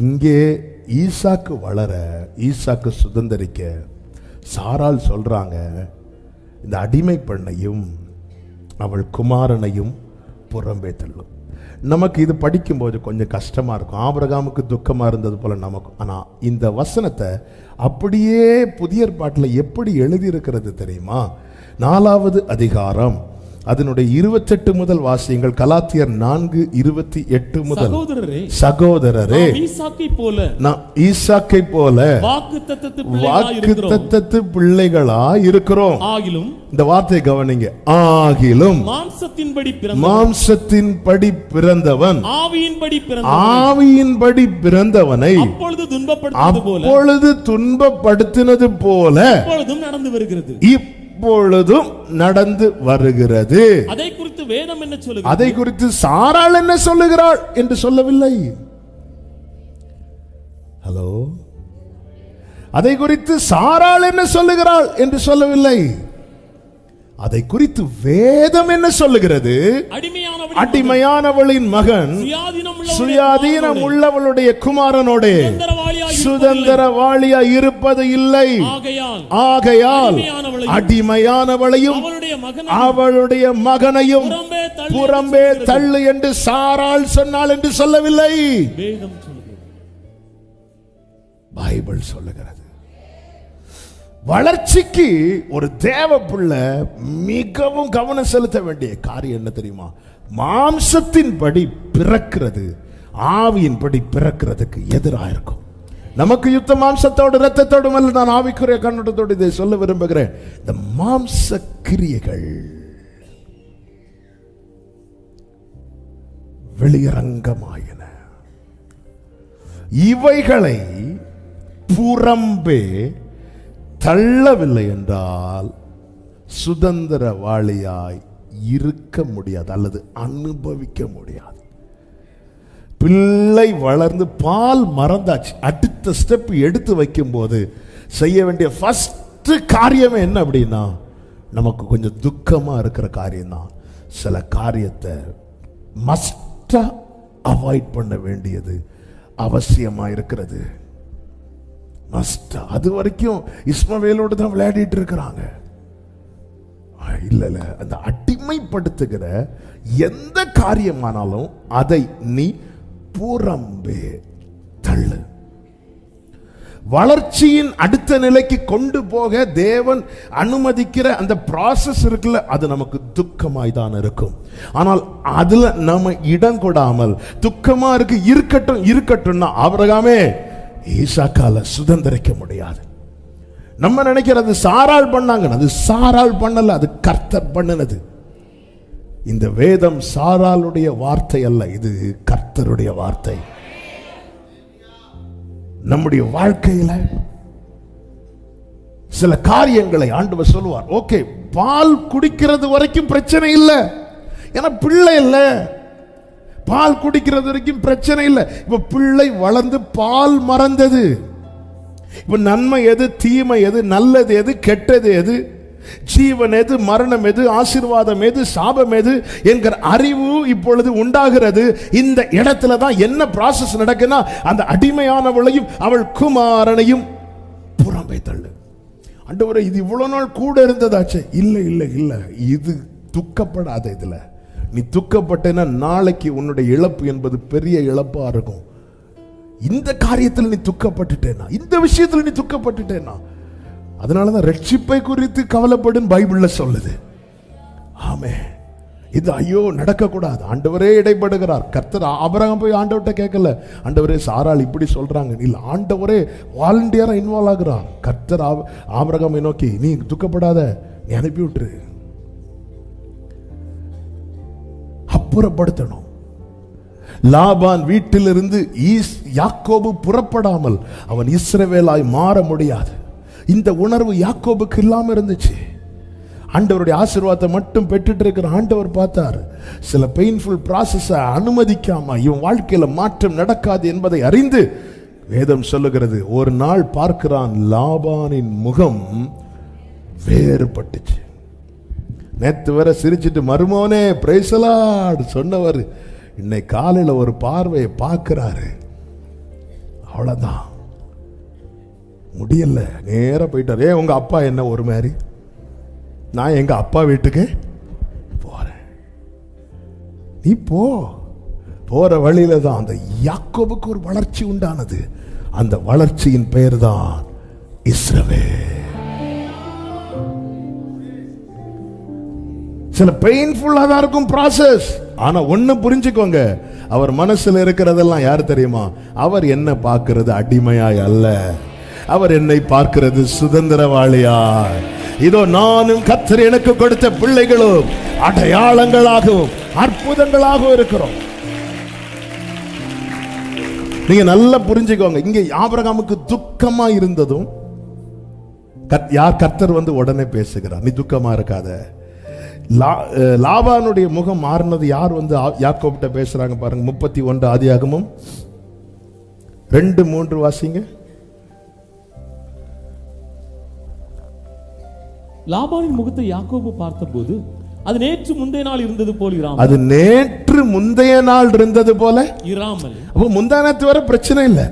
இங்கே ஈசாக்கு வளர ஈசாக்கு சுதந்தரிக்க சாரால் சொல்கிறாங்க இந்த அடிமை பெண்ணையும் அவள் குமாரனையும் புறம்பே தள்ளும். நமக்கு இது படிக்கும்போது கொஞ்சம் கஷ்டமாக இருக்கும். ஆபரகாமுக்கு துக்கமாக இருந்தது போல் நமக்கும். ஆனால் இந்த வசனத்தை அப்படியே புதிய ஏற்பாட்டில் எப்படி எழுதியிருக்கிறது தெரியுமா? நாலாவது அதிகாரம் அதனுடைய இருபத்தெட்டு முதல் வாசியங்கள் கலாத்தியர் நான்கு இருபத்தி எட்டு முதல். சகோதரரே ஈசாக்கை போல. நான் ஈசாக்கை போல வாக்கு தத்தத்து பிள்ளைகளா இருக்கிறோம். ஆகிலும் இந்த வார்த்தையை கவனிங்க. ஆகிலும் மாம்சத்தின்படி மாம்சத்தின் படி பிறந்தவன். ஆவியின்படி ஆவியின்படி பிறந்தவனை. அப்பொழுது துன்பப்படுத்துவது போல. அப்பொழுது துன்பப்படுத்தினது போல அப்பொழுதும் நடந்து வருகிறது. இப்பொழுதும் நடந்து வருகிறது. அதை குறித்து வேதம் என்ன சொல்லுகிறது? அதை குறித்து சாராள் என்ன சொல்லுகிறாள் என்று சொல்லவில்லை. ஹலோ அதை குறித்து சாராள் என்ன சொல்லுகிறாள் என்று சொல்லவில்லை. அதை குறித்து வேதம் என்ன சொல்லுகிறது? அடிமையானவள் அடிமையானவளின் மகன். சுயாதீனம் உள்ளவளுடைய குமாரனோடு. சுதந்திரவாளியா இருப்பது இல்லை. ஆகையால் அடிமையானவளையும் அவளுடைய மகன் அவளுடைய மகனையும் புறம்பே தள்ளி என்று சாராள் சொன்னாள் என்று சொல்லவில்லை. பைபிள் சொல்லுகிறது. வளர்ச்சிக்கு ஒரு தேவ பிள்ளை மிகவும் கவனம் செலுத்த வேண்டிய காரியம் என்ன தெரியுமா? மாம்சத்தின்படி பிறக்கிறது ஆவியின்படி பிறக்கிறதுக்கு எதிராக இருக்கும். நமக்கு யுத்த மாம்சத்தோடு ரத்தத்தோடும் அல்ல. நான் ஆவிக்குரிய கண்ணோட்டத்தோடு இதை சொல்ல விரும்புகிறேன். இந்த மாம்ச கிரியைகள் வெளியரங்கமாயின. இவைகளை புறம்பே தள்ளவில்லை என்றால் சுதந்திரவாளியாய் இருக்க முடியாது அல்லது அனுபவிக்க முடியாது. பிள்ளை வளர்ந்து பால் மறந்தாச்சு. அடுத்த ஸ்டெப் எடுத்து வைக்கும்போது செய்ய வேண்டிய ஃபஸ்ட்டு காரியமே என்ன அப்படின்னா நமக்கு கொஞ்சம் துக்கமாக இருக்கிற காரியம்தான். சில காரியத்தை மஸ்டாக அவாய்ட் பண்ண வேண்டியது அவசியமா இருக்கிறது. மஸ்டா அது வரைக்கும் இஸ்மவேலோடு தான் விளையாடிட்டு இருக்கிறாங்க. இல்லை. அந்த அடிமைப்படுத்துகிற எந்த காரியமானாலும் அதை நீ புறம்பே தள்ளு. வளர்ச்சியின் அடுத்த நிலைக்கு கொண்டு போக தேவன் அனுமதிக்கிற அந்த ப்ராசஸ் இருக்குல்ல அது நமக்கு துக்கமாய் தான் இருக்கும். ஆனால் அதுல நம்ம இடம் கொடாமல் துக்கமா இருக்கு இருக்கட்டும் இருக்கட்டும்னா அவரகாமே ஈசாக்கால சுதந்திரிக்க முடியாது. நம்ம நினைக்கிறது சாரால் பண்ணாங்க அது சாரால் பண்ணல அது கர்த்தர் பண்ணினது. இந்த வேதம் சாராளுடைய வார்த்தை அல்ல இது கர்த்தருடைய வார்த்தை. நம்முடைய வாழ்க்கையில சில காரியங்களை ஆண்டவர் சொல்லுவார். ஓகே பால் குடிக்கிறது வரைக்கும் பிரச்சனை இல்லை. ஏன்னா பிள்ளை இல்லை. பால் குடிக்கிறது வரைக்கும் பிரச்சனை இல்லை. இப்போ பிள்ளை வளர்ந்து பால் மறந்தது. இப்போ நன்மை எது தீமை எது நல்லது எது கெட்டது எது ஜீவன் எது மரணம் எது ஆசீர்வாதம் எது சாபம் எது என்கிற அறிவு இப்பொழுது உண்டாகிறது. இந்த இடத்துல தான் என்ன ப்ராசஸ் நடக்குன்னா அந்த அடிமையானவளையும் அவள் குமாரனையும் புறம்பை தள்ளு. அண்டவரை இது இவ்வளவு நாள் கூட இருந்ததாச்சே. இல்லை இல்லை இல்லை. இது துக்கப்படாத இதுல. நீ துக்கப்பட்டேன்னா நாளைக்கு உன்னுடைய இழப்பு என்பது பெரிய இழப்பா இருக்கும். இந்த காரியத்தில் நீ துக்கப்பட்டுட்டேனா இந்த விஷயத்தில் நீ துக்கப்பட்டுட்டேனா அதனால தான் ரட்சிப்பை குறித்து கவலைப்படும் பைபிளில் சொல்லுது. ஆமே இது ஐயோ நடக்கக்கூடாது. ஆண்டவரே இடைப்படுகிறார். கர்த்தர் ஆபரகம் போய் ஆண்டவர்கிட்ட கேட்கல. ஆண்டவரே சாரால் இப்படி சொல்கிறாங்க இல்லை ஆண்டவரே வாலண்டியராக இன்வால்வ் ஆகுறார். கர்த்தர் ஆபரகமை நோக்கி நீ துக்கப்படாத. நீ அனுப்பி விட்டுரு அப்புறப்படுத்தணும். லாபான் வீட்டிலிருந்து ஈஸ் யாக்கோபு புறப்படாமல் அவன் இஸ்ரவேலாய் மாற முடியாது. இந்த உணர்வு யாக்கோபுக்கு இல்லாமல் இருந்துச்சு. ஆண்டவருடைய ஆசீர்வாதத்தை மட்டும் பெற்றுட்டு இருக்கிற ஆண்டவர் பார்த்தார். சில பெயின்ஃபுல் ப்ராசஸை அனுமதிக்காம இவன் வாழ்க்கையில் மாற்றம் நடக்காது என்பதை அறிந்து வேதம் சொல்லுகிறது ஒரு நாள் பார்க்கிறான் லாபானின் முகம் வேறுபட்டுச்சு. நேற்று வர சிரிச்சிட்டு மருமோனே பிரைசலாடு சொன்னவர். இன்னைக்கு காலையில் ஒரு பார்வையை பார்க்கிறாரு. அவ்வளோதான் முடியல. நேராக போயிட்டார். ஏன் உங்கள் அப்பா என்ன ஒரு மாதிரி? நான் எங்க அப்பா வீட்டுக்கு போகிறேன் நீ போ. போகிற வழியில தான் அந்த யாக்கோபுக்கு ஒரு வளர்ச்சி உண்டானது. அந்த வளர்ச்சியின் பெயர் தான் இஸ்ரவே சில பெயின்ஃபுல்லாக தான் இருக்கும் ப்ராசஸ் ஆனால் ஒன்று புரிஞ்சுக்கோங்க. அவர் மனசுல இருக்கிறதெல்லாம் யார் தெரியுமா? அவர் என்ன பார்க்கறது அடிமையாய் அல்ல. அவர் என்னை பார்க்கிறது சுதந்திரவாளியா இதோ நானும் கத்தர் எனக்கு கொடுத்த பிள்ளைகளும் அடையாளங்களாகவும் அற்புதங்களாகவும் இருக்கிறோம். நீங்க நல்லா புரிஞ்சுக்கோங்க. இங்க ஆபிரகாமுக்கு துக்கமா இருந்ததும் கத்- யார் கர்த்தர் வந்து உடனே பேசுகிறார். நீ துக்கமா இருக்காத. லா- லாபானுடைய முகம் மாறினது யார் வந்து யாக்கோப்ட பேசுறாங்க பாருங்க. முப்பத்தி ஒன்று ஆதியாகமும். ரெண்டு மூன்று வாசிங்க. லாபானின் முகத்தை யாக்கோபு பார்த்தபோது அது நேற்று முந்தைய நாள் இருந்தது போல் இராமல் அது நேற்று முந்தைய நாள் இருந்தது போல. இராமல் அப்போ முந்தானத்து வர பிரச்சனை இல்லை.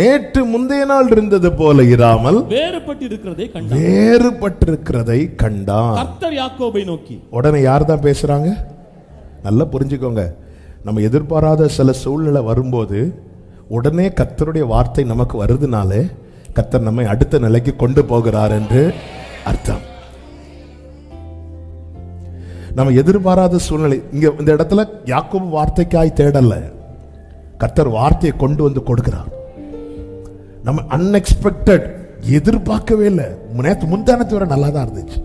நேற்று முந்தைய நாள் இருந்தது போல இராமல் வேறுபட்டு இருக்கிறதை கண்டார் வேறுபட்டிருக்கிறதை கண்டான். கர்த்தர் யாக்கோபை நோக்கி உடனே யார் தான் பேசுறாங்க? நல்லா புரிஞ்சுக்கோங்க. நம்ம எதிர்பாராத சில சூழ்நிலை வரும்போது உடனே கர்த்தருடைய வார்த்தை நமக்கு வருதுனாலே கத்தர் நம்மை அடுத்த நிலைக்கு கொண்டு போகிறார் என்று அர்த்தம். நம்ம எதிர்பாராத சூழ்நிலை இங்க இந்த இடத்துல யாக்கோபு வார்த்தைக்காய் தேடல. கர்த்தர் வார்த்தையை கொண்டு வந்து கொடுக்கிறார். நம்ம அன்எக்ஸ்பெக்டட் எதிர்பார்க்கவே இல்லை. நேற்று முந்தானத்து வரை நல்லா தான் இருந்துச்சு.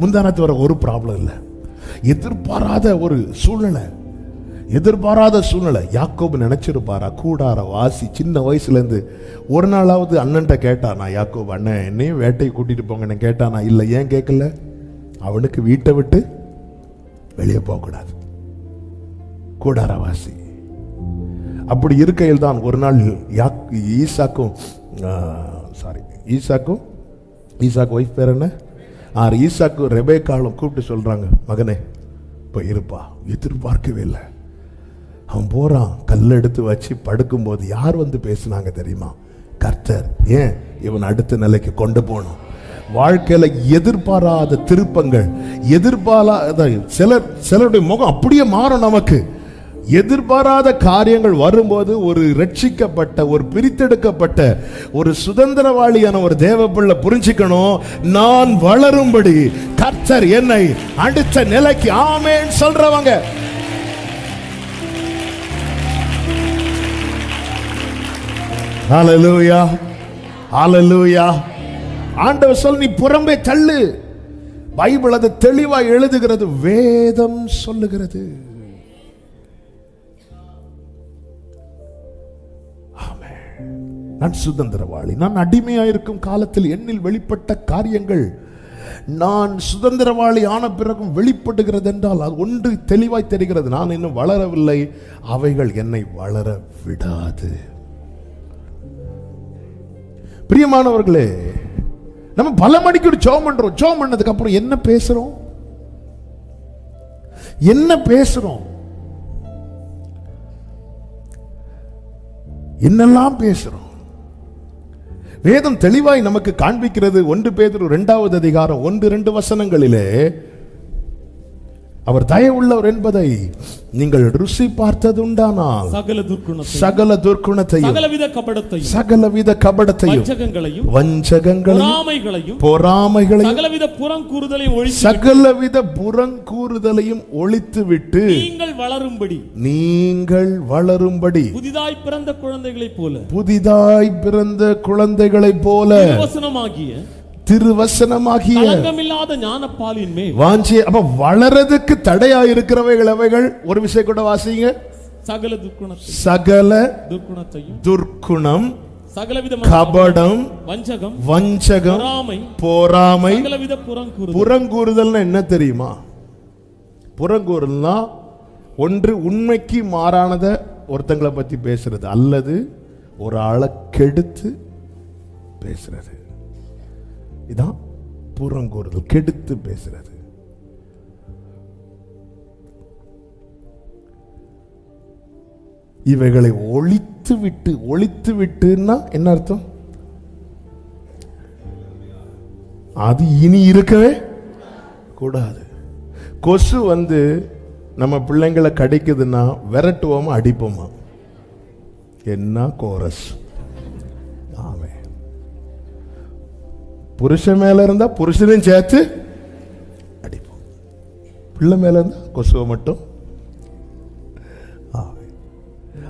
முந்தானத்து வரை ஒரு ப்ராப்ளம் இல்லை. எதிர்பாராத ஒரு சூழ்நிலை. எதிர்பாராத சூழ்நிலை. யாக்கோபு நினைச்சிருப்பாரா? கூடார வாசி சின்ன வயசுலேருந்து ஒரு நாளாவது அண்ணன்ட்ட கேட்டானா யாக்கோபு அண்ணன் என்னையும் வேட்டையை கூட்டிட்டு போங்கன்னு கேட்டானா? இல்லை ஏன் கேட்கல? அவனுக்கு வீட்டை விட்டு வெளியே போகக்கூடாது. கூடார வாசி. அப்படி இருக்கையில் தான் ஒரு நாள் யாக் ஈசாக்கும் சாரி ஈசாக்கும் ஈசாக்கு ஒய்ஃப் பேர் என்ன? ஆ ரெபே ரெபேக்காலும் கூப்பிட்டு சொல்றாங்க மகனே இப்போ இருப்பா எதிர்பார்க்கவே இல்லை. அவன் போறான் கல் எடுத்து வச்சு படுக்கும்போது யார் வந்து பேசுனாங்க தெரியுமா? கர்த்தர். ஏன்? இவன் அடுத்த நிலைக்கு கொண்டு போகணும். வாழ்க்கையில் எதிர்பாராத திருப்பங்கள் எதிர்பாராத சிலர் சிலருடைய முகம் அப்படியே மாறும் நமக்கு. எதிர்பாராத காரியங்கள் வரும்போது ஒரு ரட்சிக்கப்பட்ட ஒரு பிரித்தெடுக்கப்பட்ட ஒரு சுதந்திரவாளியான ஒரு தேவப்பிள்ளை புரிஞ்சுக்கணும். நான் வளரும்படி கர்த்தர் என்னை அடுத்த நிலைக்கு ஆமேன்னு சொல்றவங்க. ஹalleluya ஹalleluya ஆண்டவர் சொல் நீ புறம்பே தள்ளு. பைபிள் அது தெளிவா எழுதுகிறது வேதம் சொல்லுகிறது. நான் சுதந்திரவாளி நான் அடிமையாயிருக்கும் காலத்தில் என்னில் வெளிப்பட்ட காரியங்கள் நான் சுதந்திரவாளி ஆன பிறகும் வெளிப்படுகிறது என்றால் அது ஒன்று தெளிவாய் தெரிகிறது நான் இன்னும் வளரவில்லை அவைகள் என்னை வளர விடாது. பிரியமானவர்களே நம்ம பல மணிக்கு ஒரு ஜோம் பண்றோம். ஜோம் பண்ணதுக்கு அப்புறம் என்ன பேசுறோம்? என்ன பேசுறோம்? என்னெல்லாம் பேசுறோம்? வேதம் தெளிவாய் நமக்கு காண்பிக்கிறது ஒன்று பேதுரு இரண்டாவது அதிகாரம் ஒன்று ரெண்டு வசனங்களிலே அவர் தயவுள்ளவர் என்பதை நீங்கள் ருசி பார்த்ததுண்டானால் சகல துர்க்குணத்தையும் சகல துர்க்குணத்தையும் சகலவித கபடத்தையும் சகலவித கபடத்தையும் வஞ்சகங்களையும் வஞ்சகங்களையும் பொறாமைகளையும் பொறாமைகளையும் சகலவித புறங்கூறுதலையும் ஒழித்து சகலவித புறங்கூறுதலையும் ஒழித்துவிட்டு நீங்கள் வளரும்படி நீங்கள் வளரும்படி புதிதாய் பிறந்த குழந்தைகளைப் போல புதிதாய் பிறந்த குழந்தைகளைப் போல வசனமாகிய திருவசனமாகிய களங்கமில்லாத ஞானப்பாலின் மேல். வாஞ்சி அப்ப வளரதுக்கு தடையா இருக்கிறவைகள் அவைகள் ஒரு விஷயம் கூட வாசிங்க. சகல துர்க்குணத்தையும் சகல துர்க்குணத்தையும் துர்க்குணம் கபடம் வஞ்சகம் வஞ்சகம் புறங்கூறுதல். புறங்கூறுதல்னா என்ன தெரியுமா? புறங்கூறுதல்னா ஒன்று உண்மைக்கு மாறானத ஒருத்தங்களை பத்தி பேசுறது அல்லது ஒரு ஆளை கெடுத்து பேசுறது. இதான் புறங்கூறுதல் கெடுத்து பேசுறது. இவைகளை ஒழித்து ஒழித்து விட்டு ஒழித்து விட்டுன்னா என்ன அர்த்தம்? அது இனி இருக்கவே கூடாது. கொசு வந்து நம்ம பிள்ளைங்களை கடிக்குதுன்னா விரட்டுவோமா அடிப்போமா? என்ன கோரஸ். புருஷன் மேல இருந்தா புருஷனையும் சேர்த்து அடிப்போம். பிள்ளை மேல இருந்தா கொசுவை மட்டும்.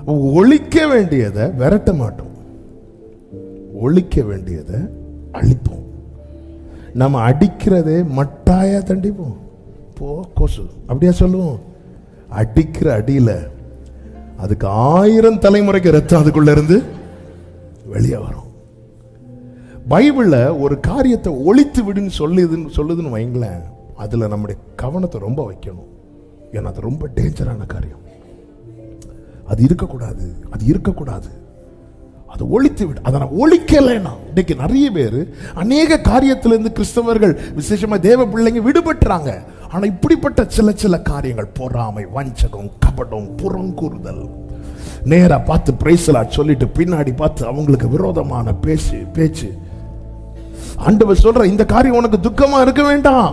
ஒழிக்க வேண்டியதை விரட்ட மாட்டோம். ஒழிக்க வேண்டியதை அழிப்போம். நம்ம அடிக்கிறதே மட்டாயா தண்டிப்போம். போ கொசு. அப்படியா சொல்லுவோம். அடிக்கிற அடியில அதுக்கு ஆயிரம் தலைமுறைக்கு ரத்தம் அதுக்குள்ள இருந்து வெளியே வரும். பைபிளில் ஒரு காரியத்தை ஒழித்து விடுன்னு சொல்லுதுன்னு சொல்லுதுன்னு வைங்களேன் அதில் நம்முடைய கவனத்தை ரொம்ப வைக்கணும். ஏன்னா அது ரொம்ப டேஞ்சரான காரியம். அது இருக்கக்கூடாது அது இருக்கக்கூடாது. அது ஒழித்து விடு அதை நான் ஒழிக்கலைன்னா. இன்னைக்கு நிறைய பேர் அநேக காரியத்திலிருந்து கிறிஸ்தவர்கள் விசேஷமாக தேவ பிள்ளைங்க விடுபட்டுறாங்க. ஆனால் இப்படிப்பட்ட சில சில காரியங்கள் பொறாமை வஞ்சகம் கபடம் புறங்கூறுதல். நேராக பார்த்து பிரைசலா சொல்லிட்டு பின்னாடி பார்த்து அவங்களுக்கு விரோதமான பேச்சு பேச்சு. ஆண்டவர் சொல்ற இந்த காரியம் உனக்கு துக்கமா இருக்க வேண்டாம்.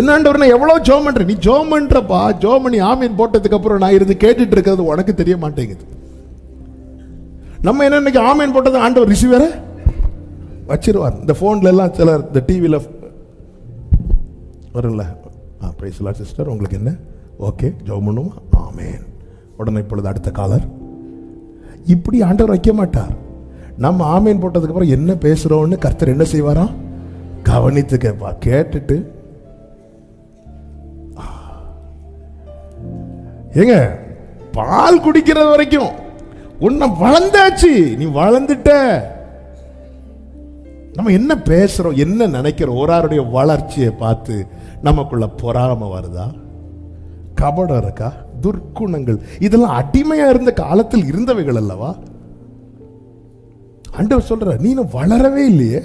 என்னண்டவர் எவ்வளோ ஜோம் பண்ற நீ ஜோம் பண்றப்பா ஜோம் பண்ணி ஆமீன் போட்டதுக்கு அப்புறம் நான் இருந்து கேட்டுட்டு இருக்கிறது உனக்கு தெரிய மாட்டேங்குது. நம்ம என்ன இன்னைக்கு ஆமீன் போட்டது ஆண்டவர் ரிசீவரை வச்சிருவார். இந்த ஃபோன்ல எல்லாம் சிலர் இந்த டிவியில் வரும்ல. ஆ பிரைஸ்லா சிஸ்டர் உங்களுக்கு என்ன? ஓகே ஜோம் பண்ணுமா ஆமேன். உடனே இப்பொழுது அடுத்த காலர் இப்படி ஆண்டவர் வைக்க மாட்டார். நம்ம ஆமீன் போட்டதுக்கப்புறம் என்ன பேசுகிறோம்னு கர்த்தர் என்ன செய்வாராம் கவனித்து கேட்பா கேட்டுட்டு. ஏங்க பால் குடிக்கிறது வரைக்கும் உன்னை வளர்ந்தாச்சு நீ வளர்ந்துட்ட. நம்ம என்ன பேசுகிறோம் என்ன நினைக்கிறோம் ஒராருடைய வளர்ச்சியை பார்த்து நமக்குள்ள பொறாம வருதா? கபடம் இருக்கா? துர்க்குணங்கள். இதெல்லாம் அடிமையாக இருந்த காலத்தில் இருந்தவைகள் அல்லவா? ஆண்டவர் சொல்கிறார் நீனும் வளரவே இல்லையே.